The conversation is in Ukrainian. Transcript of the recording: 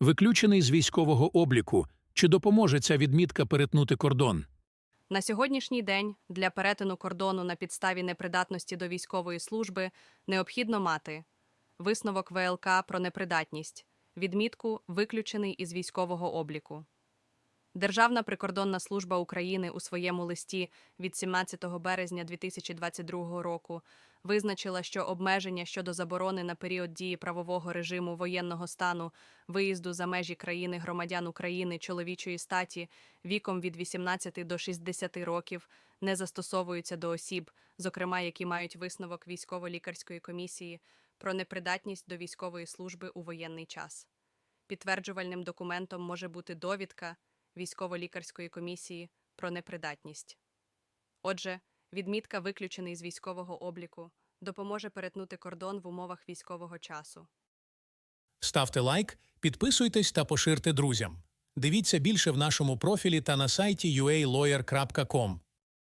Виключений з військового обліку. Чи допоможе ця відмітка перетнути кордон? На сьогоднішній день для перетину кордону на підставі непридатності до військової служби необхідно мати висновок ВЛК про непридатність, відмітку виключений із військового обліку. Державна прикордонна служба України у своєму листі від 17 березня 2022 року визначила, що обмеження щодо заборони на період дії правового режиму воєнного стану виїзду за межі країни громадян України чоловічої статі віком від 18 до 60 років не застосовуються до осіб, зокрема які мають висновок військово-лікарської комісії про непридатність до військової служби у воєнний час. Підтверджувальним документом може бути довідка військово-лікарської комісії про непридатність. Отже, відмітка виключений з військового обліку допоможе перетнути кордон в умовах військового часу. Ставте лайк, підписуйтесь та поширте друзям. Дивіться більше в нашому профілі та на сайті ualawyer.com.